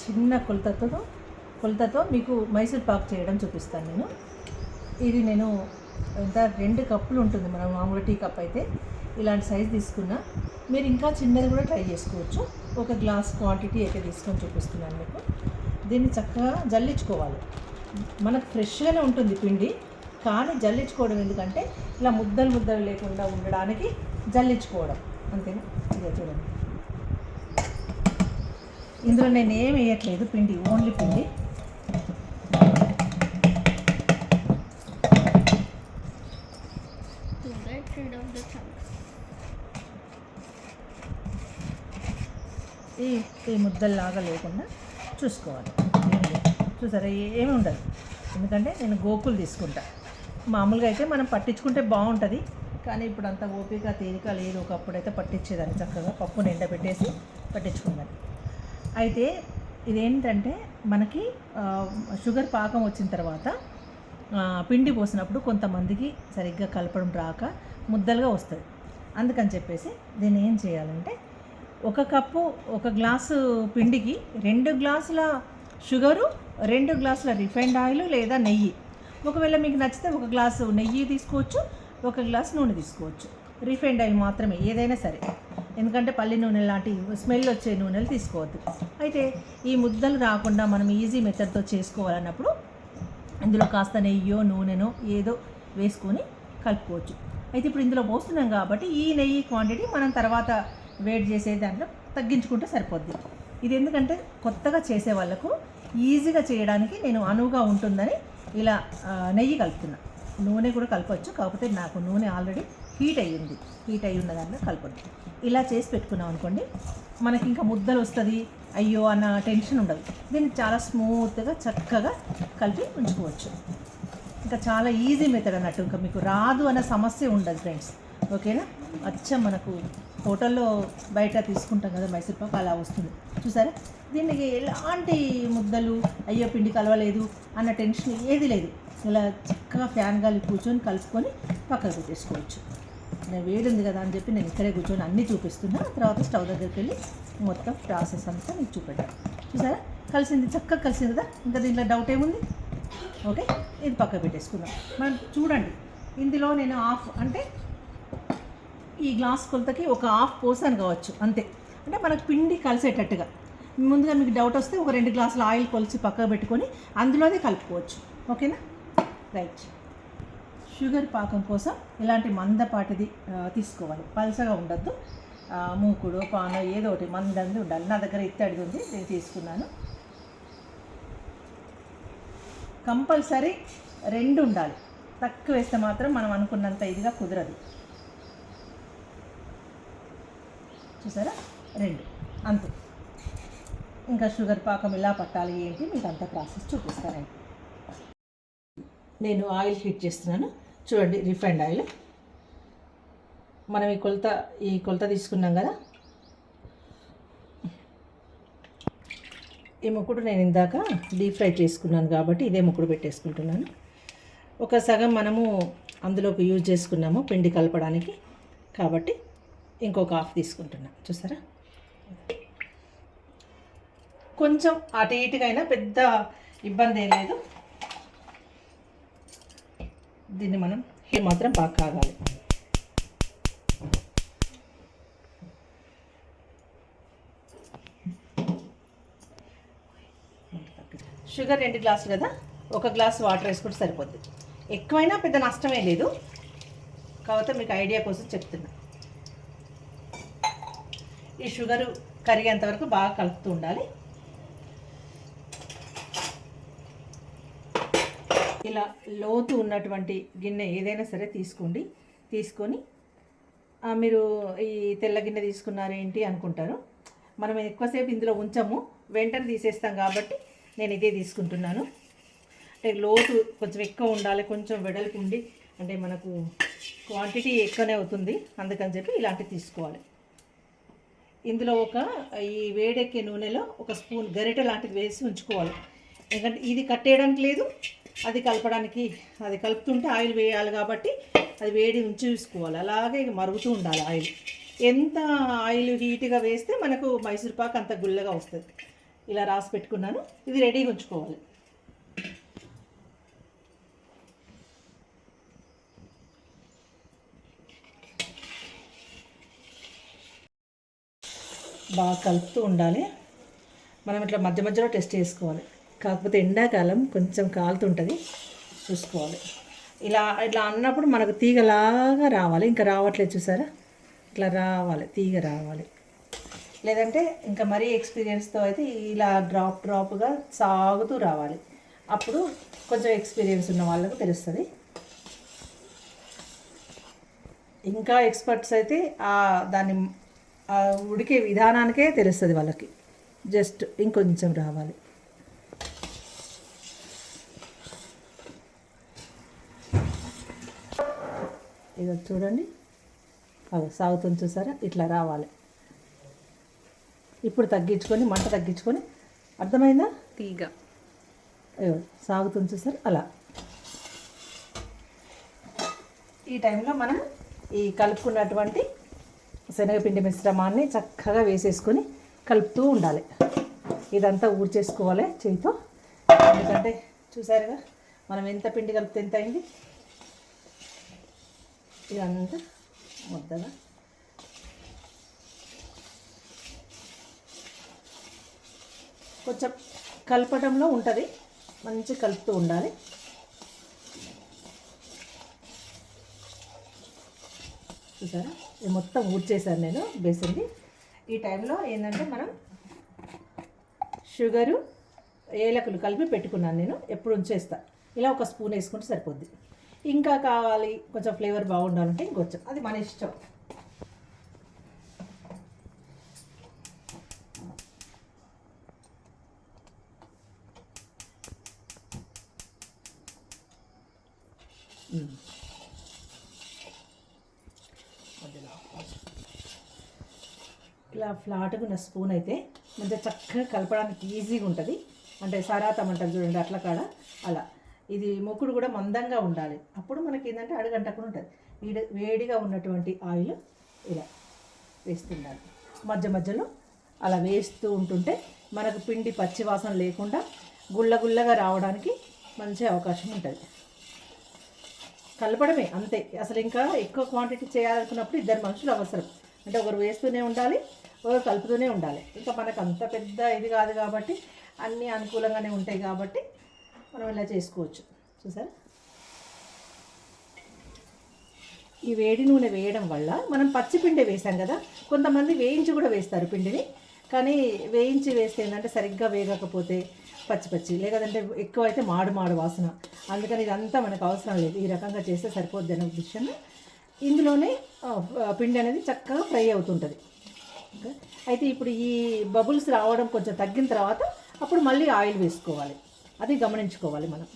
చిన్న కొలతతో కొలతతో మీకు మైసూర్ పాక్ చేయడం చూపిస్తాను నేను. ఇది నేను ఎంత రెండు కప్పులు ఉంటుంది మనం మామూలు టీ కప్ అయితే. ఇలాంటి సైజ్ తీసుకున్నా. మీరు ఇంకా చిన్నది కూడా ట్రై చేసుకోవచ్చు. ఒక గ్లాస్ క్వాంటిటీ అయితే తీసుకొని చూపిస్తున్నాను మీకు. దీన్ని చక్కగా జల్లించుకోవాలి. మనకు ఫ్రెష్గానే ఉంటుంది పిండి కానీ జల్లించుకోవడం ఎందుకంటే ఇలా ముద్దలు ముద్దలు లేకుండా ఉండడానికి జల్లించుకోవడం. అంతేనా? ఇదే చూడండి. ఇందులో నేను ఏం వేయట్లేదు పిండి ఓన్లీ పిండి. ఈ ఈ ముద్దల్లాగా లేకుండా చూసుకోవాలి. చూసారా ఏమి ఉండదు. ఎందుకంటే నేను గోకులు తీసుకుంటా. మామూలుగా అయితే మనం పట్టించుకుంటే బాగుంటుంది కానీ ఇప్పుడు అంత ఓపిక తేలిక లేదు. ఒకప్పుడైతే పట్టించేదాన్ని చక్కగా పప్పుని ఎండబెట్టేసి పట్టించుకున్నాను. అయితే ఇదేంటంటే మనకి షుగర్ పాకం వచ్చిన తర్వాత పిండి పోసినప్పుడు కొంతమందికి సరిగ్గా కలపడం రాక ముద్దలుగా వస్తుంది. అందుకని చెప్పేసి దీన్ని ఏం చేయాలంటే ఒక కప్పు ఒక గ్లాసు పిండికి రెండు గ్లాసుల షుగరు రెండు గ్లాసుల రిఫైండ్ ఆయిల్ లేదా నెయ్యి. ఒకవేళ మీకు నచ్చితే ఒక గ్లాసు నెయ్యి తీసుకోవచ్చు ఒక గ్లాస్ నూనె తీసుకోవచ్చు. రిఫైండ్ ఆయిల్ మాత్రమే ఏదైనా సరే. ఎందుకంటే పల్లి నూనె లాంటి స్మెల్ వచ్చే నూనెలు తీసుకోవద్దు. అయితే ఈ ముద్దలు రాకుండా మనం ఈజీ మెథడ్తో చేసుకోవాలన్నప్పుడు ఇందులో కాస్త నెయ్యో నూనెనో ఏదో వేసుకొని కలుపుకోవచ్చు. అయితే ఇప్పుడు ఇందులో పోస్తున్నాం కాబట్టి ఈ నెయ్యి క్వాంటిటీ మనం తర్వాత వేడి చేసే దాంట్లో తగ్గించుకుంటే సరిపోద్ది. ఇది ఎందుకంటే కొత్తగా చేసే వాళ్ళకు ఈజీగా చేయడానికి నేను అనువుగా ఉంటుందని ఇలా నెయ్యి కలుపుతున్నా. నూనె కూడా కలపచ్చు కాకపోతే నాకు నూనె ఆల్రెడీ హీట్ అయ్యింది. హీట్ అయ్యి ఉన్న దాంట్లో కలపద్దు. ఇలా చేసి పెట్టుకున్నాం అనుకోండి మనకి ఇంకా ముద్దలు వస్తుంది అయ్యో అన్న టెన్షన్ ఉండదు. దీన్ని చాలా స్మూత్గా చక్కగా కలిపి ఉంచుకోవచ్చు. ఇంకా చాలా ఈజీ మెథడ్ అన్నట్టు ఇంకా మీకు రాదు అన్న సమస్య ఉండదు ఫ్రెండ్స్. ఓకేనా? అచ్చం మనకు హోటల్లో బయట తీసుకుంటాం కదా మైసూర్పాకు అలా వస్తుంది. చూసారా? దీనికి ఎలాంటి ముద్దలు అయ్యో పిండి కలవలేదు అన్న టెన్షన్ ఏది లేదు. ఇలా చక్కగా ఫ్యాన్ గాలి కూర్చొని కలుపుకొని పక్కకు పెట్టేసుకోవచ్చు. నేను వేడి ఉంది కదా అని చెప్పి నేను ఇక్కడే కూర్చొని అన్నీ చూపిస్తున్నా. తర్వాత స్టవ్ దగ్గరికి వెళ్ళి మొత్తం ప్రాసెస్ అంతా మీకు చూపెట్టాను చూసారా? కలిసింది చక్కగా కలిసింది కదా? ఇంకా దీంట్లో డౌట్ ఏముంది? ఓకే ఇది పక్క పెట్టేసుకుందాం. మనం చూడండి ఇందులో నేను హాఫ్ అంటే ఈ గ్లాస్ కొలతకి ఒక హాఫ్ పోసాను కావచ్చు అంతే. అంటే మనకు పిండి కలిసేటట్టుగా. ముందుగా మీకు డౌట్ వస్తే ఒక రెండు గ్లాసుల ఆయిల్ కొలిచి పక్కకు పెట్టుకొని అందులోనే కలుపుకోవచ్చు. ఓకేనా? రైట్. షుగర్ పాకం కోసం ఇలాంటి మందపాటిది తీసుకోవాలి. పలసగా ఉండద్దు. మూకుడు పాన ఏదో ఒకటి మందంది ఉండాలి. నా దగ్గర ఇత్తడిది ఉంది నేను తీసుకున్నాను. కంపల్సరీ రెండు ఉండాలి. తక్కువ వేస్తే మాత్రం మనం అనుకున్నంత ఇదిగా కుదరదు. చూసారా? రెండు. అంతే. ఇంకా షుగర్ పాకం ఇలా పట్టాలి ఏంటి మీకు అంత ప్రాసెస్ చూపిస్తానండి. నేను ఆయిల్ హీట్ చేస్తున్నాను. చూడండి రిఫైండ్ ఆయిల్. మనం ఈ కొలత ఈ కొలత తీసుకున్నాం కదా? ఈ ముక్కుడు నేను ఇందాక డీప్ ఫ్రై చేసుకున్నాను కాబట్టి ఇదే ముక్కుడు పెట్టేసుకుంటున్నాను. ఒక సగం మనము అందులోకి యూజ్ చేసుకున్నాము పిండి కలపడానికి కాబట్టి ఇంకొక హాఫ్ తీసుకుంటున్నాను చూసారా? కొంచెం అటు ఇటుగా అయినా పెద్ద ఇబ్బంది ఏం లేదు. దీన్ని మనం ఇది మాత్రం బాగా కాగాలి. షుగర్ రెండు గ్లాసులు కదా? ఒక గ్లాస్ వాటర్ వేసుకుంటే సరిపోద్ది. ఎక్కువైనా పెద్ద నష్టమే లేదు. కాకపోతే మీకు ఐడియా కోసం చెప్తున్నా. ఈ షుగరు కరిగేంత వరకు బాగా కలుపుతూ ఉండాలి. ఇలా లోతు ఉన్నటువంటి గిన్నె ఏదైనా సరే తీసుకోండి. తీసుకొని మీరు ఈ తెల్ల గిన్నె తీసుకున్నారేంటి అనుకుంటారు. మనం ఎక్కువసేపు ఇందులో ఉంచము. వెంటనే తీసేస్తాం కాబట్టి నేను ఇదే తీసుకుంటున్నాను. అంటే లోతు కొంచెం ఎక్కువ ఉండాలి కొంచెం వెడల్పు ఉండి అంటే మనకు క్వాంటిటీ ఎక్కువనే అవుతుంది. అందుకని చెప్పి ఇలాంటివి తీసుకోవాలి. ఇందులో ఒక ఈ వేడెక్కే నూనెలో ఒక స్పూన్ గరిటె లాంటిది వేసి ఉంచుకోవాలి. ఎందుకంటే ఇది కట్టేయడానికి లేదు అది కలపడానికి అది కలుపుతుంటే ఆయిల్ వేయాలి కాబట్టి అది వేడి ఉంచి చూసుకోవాలి. అలాగే ఇక మరుగుతూ ఉండాలి ఆయిల్. ఎంత ఆయిల్ హీట్గా వేస్తే మనకు మైసూర్ పాక్ అంత గుల్లగా వస్తుంది. ఇలా రాసి పెట్టుకున్నాను. ఇది రెడీగా ఉంచుకోవాలి. బాగా కలుపుతూ ఉండాలి. మనం ఇట్లా మధ్య మధ్యలో టెస్ట్ చేసుకోవాలి. కాకపోతే ఎండాకాలం కొంచెం కాలుతుంటుంది. చూసుకోవాలి. ఇలా ఇట్లా అన్నప్పుడు మనకు తీగలాగా రావాలి. ఇంకా రావట్లేదు చూసారా? ఇట్లా రావాలి. తీగ రావాలి. లేదంటే ఇంకా మరీ ఎక్స్పీరియన్స్తో అయితే ఇలా డ్రాప్ డ్రాప్గా సాగుతూ రావాలి. అప్పుడు కొంచెం ఎక్స్పీరియన్స్ ఉన్న వాళ్ళకు తెలుస్తుంది. ఇంకా ఎక్స్పర్ట్స్ అయితే ఆ దాన్ని ఆ ఉడికే విధానానికే తెలుస్తుంది వాళ్ళకి. జస్ట్ ఇంకొంచెం రావాలి. ఇదో చూడండి. అది సాగుతుంది చూసారా? ఇట్లా రావాలి. ఇప్పుడు తగ్గించుకొని మంట తగ్గించుకొని అర్థమైందా? తీగ. అయ్యో సాగుతుంది చూసారు? అలా. ఈ టైంలో మనం ఈ కలుపుకున్నటువంటి శనగపిండి మిశ్రమాన్ని చక్కగా వేసేసుకొని కలుపుతూ ఉండాలి. ఇదంతా ఊడ్చేసుకోవాలి చేయితో. ఎందుకంటే చూసారుగా మనం ఎంత పిండి కలిపితే ఎంత అయింది? ఇదంతా ముద్దగా కొంచెం కలపడంలో ఉంటుంది మంచి కలుపుతూ ఉండాలి. చూసారా? ఇది మొత్తం ఊడ్చేసాను నేను బేసన్ది ఈ టైంలో ఏంటంటే మనం షుగరు ఏలకులు కలిపి పెట్టుకున్నాను నేను ఎప్పుడు ఉంచేస్తా. ఇలా ఒక స్పూన్ వేసుకుంటే సరిపోద్ది. ఇంకా కావాలి. కొంచెం ఫ్లేవర్ బాగుండాలంటే ఇంకొంచెం. అది మన ఇష్టం. ఇలా ఫ్లాట్గా ఉన్న స్పూన్ అయితే మంచిగా చక్కగా కలపడానికి ఈజీగా ఉంటుంది అంటే సరాతం అంటారు చూడండి అట్లా కాడ. అలా. ఇది మొక్కుడు కూడా మందంగా ఉండాలి. అప్పుడు మనకి ఏంటంటే అడుగంటకుండా ఉంటుంది. వేడి వేడిగా ఉన్నటువంటి ఆయిల్ ఇలా వేస్తుండాలి. మధ్య మధ్యలో అలా వేస్తూ ఉంటుంటే మనకు పిండి పచ్చి వాసన లేకుండా గుల్లగుల్లగా రావడానికి మంచి అవకాశం ఉంటుంది. కలపడమే అంతే. అసలు ఇంకా ఎక్కువ క్వాంటిటీ చేయాలనుకున్నప్పుడు ఇద్దరు మనుషులు అవసరం. అంటే ఒకరు వేస్తూనే ఉండాలి ఒకరు కలుపుతూనే ఉండాలి. ఇంకా మనకు అంత పెద్ద ఇది కాదు కాబట్టి అన్నీ అనుకూలంగానే ఉంటాయి కాబట్టి మనం ఇలా చేసుకోవచ్చు. చూసారా? ఈ వేడి నూనె వేయడం వల్ల మనం పచ్చి పిండి వేసాం కదా కొంతమంది వేయించి కూడా వేస్తారు పిండిని. కానీ వేయించి వేస్తే ఏంటంటే సరిగ్గా వేగకపోతే పచ్చి పచ్చి లేదంటే ఎక్కువ అయితే మాడు మాడు వాసన. అందుకని ఇదంతా మనకు అవసరం లేదు. ఈ రకంగా చేస్తే సరిపోద్ది అనే ఉద్దేశం. ఇందులోనే పిండి అనేది చక్కగా ఫ్రై అవుతుంటుంది. అయితే ఇప్పుడు ఈ బబుల్స్ రావడం కొంచెం తగ్గిన తర్వాత అప్పుడు మళ్ళీ ఆయిల్ వేసుకోవాలి. అది గమనించుకోవాలి మనం.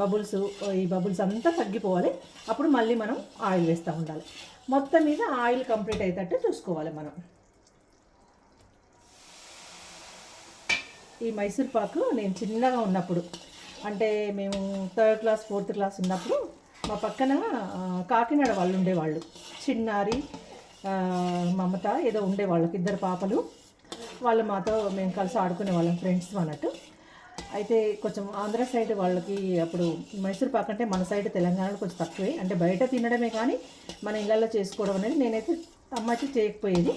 బబుల్స్ ఈ బబుల్స్ అంతా తగ్గిపోవాలి. అప్పుడు మళ్ళీ మనం ఆయిల్ వేస్తూ ఉండాలి. మొత్తం మీద ఆయిల్ కంప్లీట్ అయ్యేటట్టు చూసుకోవాలి మనం. ఈ మైసూర్ పాకు నేను చిన్నగా ఉన్నప్పుడు అంటే మేము థర్డ్ క్లాస్ ఫోర్త్ క్లాస్ ఉన్నప్పుడు మా పక్కన కాకినాడ వాళ్ళు ఉండేవాళ్ళు. చిన్నారి మమత ఏదో ఉండేవాళ్ళకి ఇద్దరు పాపలు. వాళ్ళు మాతో మేము కలిసి ఆడుకునే వాళ్ళం ఫ్రెండ్స్ అన్నట్టు. అయితే కొంచెం ఆంధ్ర సైడ్ వాళ్ళకి అప్పుడు మైసూర్ పాక్ అంటే మన సైడ్ తెలంగాణలో కొంచెం తక్కువే. అంటే బయట తినడమే కానీ మన ఇళ్ళల్లో చేసుకోవడం అనేది నేనైతే అమ్మకి చేయకపోయేది.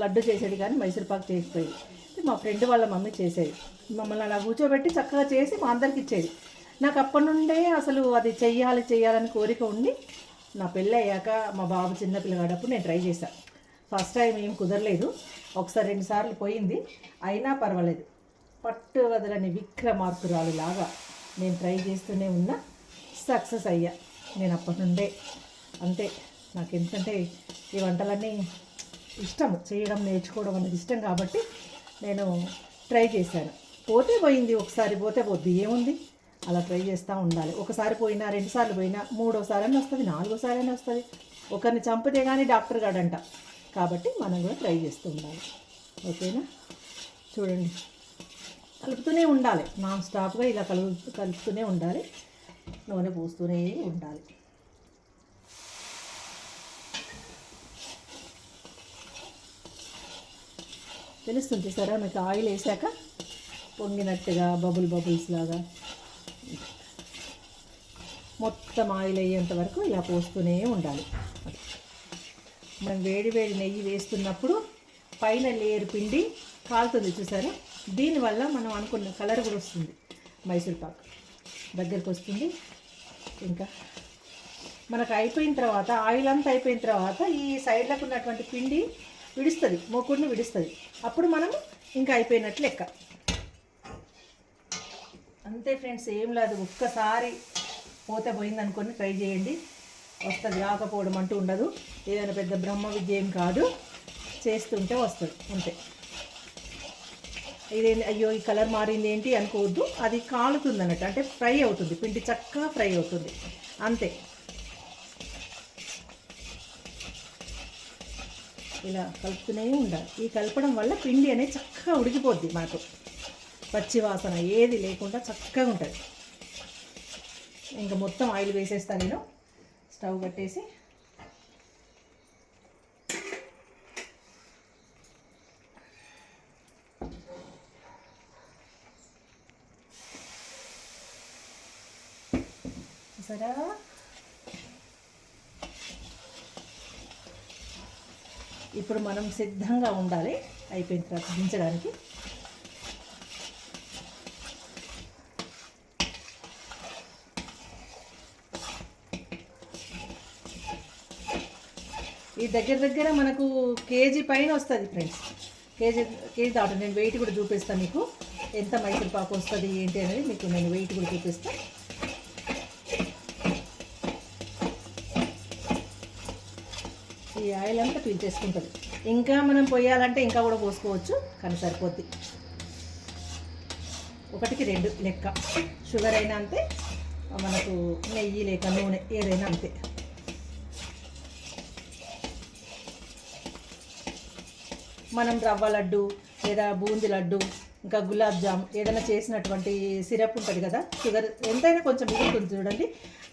లడ్డు చేసేది కానీ మైసూర్ పాక్ చేయకపోయేది. అయితే మా ఫ్రెండ్ వాళ్ళ మమ్మీ చేసేది. మమ్మల్ని అలా కూర్చోబెట్టి చక్కగా చేసి మా అందరికి ఇచ్చేది. నాకు అప్పటి నుండే అసలు అది చెయ్యాలి చెయ్యాలని కోరిక ఉండి నా పెళ్ళి అయ్యాక మా బాబు చిన్న పిల్లగాడప్పుడు నేను ట్రై చేశాను ఫస్ట్ టైం ఏం కుదరలేదు. ఒకసారి రెండు సార్లు పోయింది. అయినా పర్వాలేదు. పట్టు వదలని విక్రమార్కురాలు లాగా నేను ట్రై చేస్తూనే ఉన్నా. సక్సెస్ అయ్యా. నేను అప్పటి నుండే. అంతే. నాకు ఎందుకంటే ఈ వంటలన్నీ ఇష్టం చేయడం నేర్చుకోవడం అనేది ఇష్టం కాబట్టి నేను ట్రై చేశాను. పోతే పోయింది. ఒకసారి పోతే పోద్ది. ఏముంది? అలా ట్రై చేస్తూ ఉండాలి. ఒకసారి పోయినా రెండుసార్లు పోయినా మూడోసారి అని వస్తుంది నాలుగోసారి అని వస్తుంది. ఒకరిని చంపితే కానీ డాక్టర్ గాడంట. కాబట్టి మనం కూడా ట్రై చేస్తూ ఉండాలి. ఓకేనా? చూడండి. కలుపుతూనే ఉండాలి. నాన్ స్టాప్గా ఇలా కలు కలుపుతూనే ఉండాలి. నూనె పోస్తూనే ఉండాలి. తెలుస్తుంది సరే మీకు ఆయిల్ వేసాక పొంగినట్టుగా బబుల్ బబుల్స్ లాగా మొత్తం ఆయిల్ అయ్యేంత వరకు ఇలా పోస్తూనే ఉండాలి. మనం వేడి వేడి నెయ్యి వేస్తున్నప్పుడు పైన లేయర్ పిండి కాలుతుంది చూసారా? దీనివల్ల మనం అనుకున్న కలర్ కూడా వస్తుంది. మైసూర్ పాక్ దగ్గరికి వస్తుంది. ఇంకా మనకు అయిపోయిన తర్వాత ఆయిల్ అంతా అయిపోయిన తర్వాత ఈ సైడ్లకు ఉన్నటువంటి పిండి విడుస్తుంది మోకుడిని విడుస్తుంది. అప్పుడు మనం ఇంకా అయిపోయినట్లు లెక్క. అంతే ఫ్రెండ్స్ ఏం లేదు. ఒక్కసారి పోతే పోయింది ట్రై చేయండి. వస్తుంది రాకపోవడం అంటూ ఉండదు. ఏదైనా పెద్ద బ్రహ్మ విద్య ఏం కాదు. చేస్తుంటే వస్తుంది అంతే. ఇదేంటి? అయ్యో ఈ కలర్ మారింది ఏంటి అనుకోవద్దు. అది కాలుతుంది అన్నట్టు అంటే ఫ్రై అవుతుంది. పిండి చక్కగా ఫ్రై అవుతుంది. అంతే. ఇలా కలుపుతూనే ఉండాలి. ఈ కలపడం వల్ల పిండి అనేది చక్కగా ఉడికిపోద్ది మనకు పచ్చి వాసన ఏది లేకుండా చక్కగా ఉంటుంది. ఇంకా మొత్తం ఆయిల్ వేసేస్తాను నేను. స్టవ్ కట్టేసి చూసారా ఇప్పుడు మనం సిద్ధంగా ఉండాలి. అయిపోయిన తర్వాత దించడానికి. ఈ దగ్గర దగ్గర మనకు కేజీ పైన వస్తుంది ఫ్రెండ్స్. కేజీ కేజీ దాటు నేను వెయిట్ కూడా చూపిస్తాను మీకు. ఎంత మైసూర్ పాకు వస్తుంది ఏంటి అనేది మీకు నేను వెయిట్ కూడా చూపిస్తాను ఈ ఆయిల్ అంతా పీల్చేసుకుంటుంది ఇంకా మనం పోయాలంటే ఇంకా కూడా పోసుకోవచ్చు కానీ సరిపోద్ది. ఒకటికి రెండు లెక్క. షుగర్ అయినా అంతే మనకు నెయ్యి లేక నూనె ఏదైనా అంతే. మనం రవ్వ లడ్డు లేదా బూందీ లడ్డు ఇంకా గులాబ్ జామ్ ఏదైనా చేసినటువంటి సిరప్ ఉంటుంది కదా షుగర్ ఎంతైనా కొంచెం మిగులుతుంది చూడండి.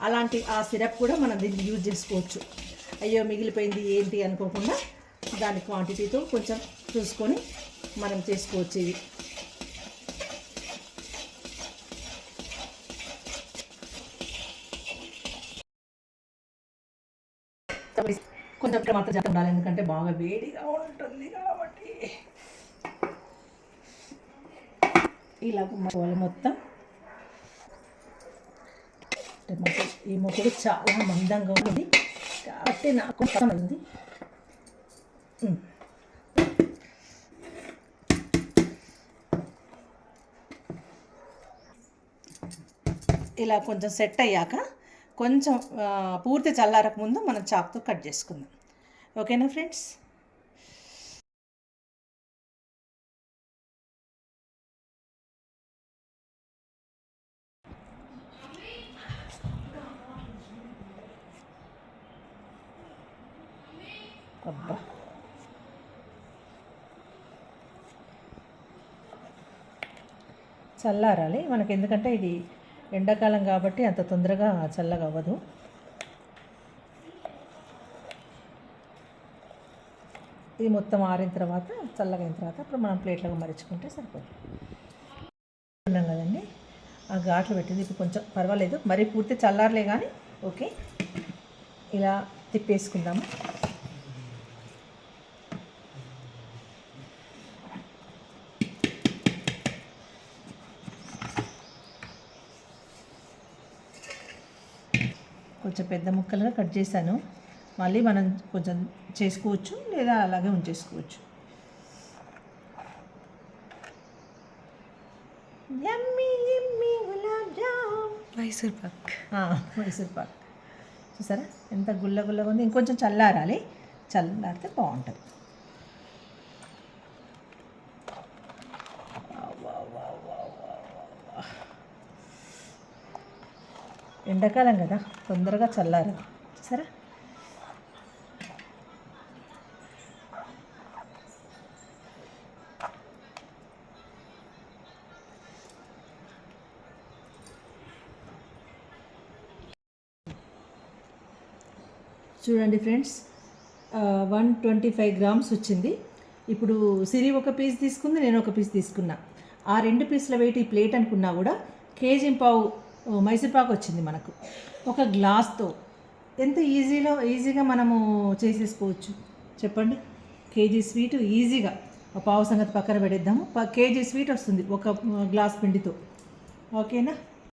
అలాంటి ఆ సిరప్ కూడా మనం దీన్ని యూజ్ చేసుకోవచ్చు. అయ్యో మిగిలిపోయింది ఏంటి అనుకోకుండా దాని క్వాంటిటీతో కొంచెం చూసుకొని మనం చేసుకోవచ్చు ఇవి. కొంచెం మాత్రం జాగ్రత్త ఉండాలి ఎందుకంటే బాగా వేడిగా ఉంటుంది కాబట్టి. ఇలా గుమ్మకోవాలి మొత్తం. టమాటో ఈ మొక్కలు చాలా మందంగా ఉంది. కాబట్టి నాకు ఉంది ఇలా కొంచెం సెట్ అయ్యాక కొంచెం పూర్తి చల్లారక ముందు మనం చాక్తో కట్ చేసుకుందాం. ఓకేనా ఫ్రెండ్స్? అబ్బా. చల్లారాలి. మనకి ఎందుకంటే ఇది ఎండాకాలం కాబట్టి అంత తొందరగా చల్లగా అవ్వదు ఇది మొత్తం ఆరిన తర్వాత చల్లగా అయిన తర్వాత అప్పుడు మనం ప్లేట్లకు మరిచుకుంటే సరిపోతుంది. ఉన్నాం కదండి. ఆ ఘాట్లు పెట్టింది. ఇప్పుడు కొంచెం పర్వాలేదు. మరీ పూర్తి చల్లారలే కానీ ఓకే. ఇలా తిప్పేసుకుందాము. కొంచెం పెద్ద ముక్కలుగా కట్ చేశాను. మళ్ళీ మనం కొంచెం చేసుకోవచ్చు లేదా అలాగే ఉంచేసుకోవచ్చు. మైసూర్ పాక్. మైసూర్ పాక్. చూసారా? ఎంత గుల్ల గుల్లగా ఉంది. ఇంకొంచెం చల్లారాలి. చల్లారితే బాగుంటుంది. ఎండాకాలం కదా తొందరగా చల్లారు. సరే. చూడండి friends one twenty five grams వచ్చింది. ఇప్పుడు సిరి ఒక పీస్ తీసుకుంది నేను ఒక పీస్ తీసుకున్నా. ఆ రెండు పీసుల వెయిట్ ఈ ప్లేట్ అనుకున్నా కూడా కేజీ పావు మైసూర్పాకు వచ్చింది మనకు. ఒక గ్లాస్తో. ఎంత ఈజీలో ఈజీగా మనము చేసేసుకోవచ్చు? చెప్పండి. కేజీ స్వీట్ ఈజీగా. ఒక పావు సంగతి పక్కన పెడేద్దాము. ప- కేజీ స్వీట్ వస్తుంది. ఒక గ్లాస్ పిండితో. ఓకేనా?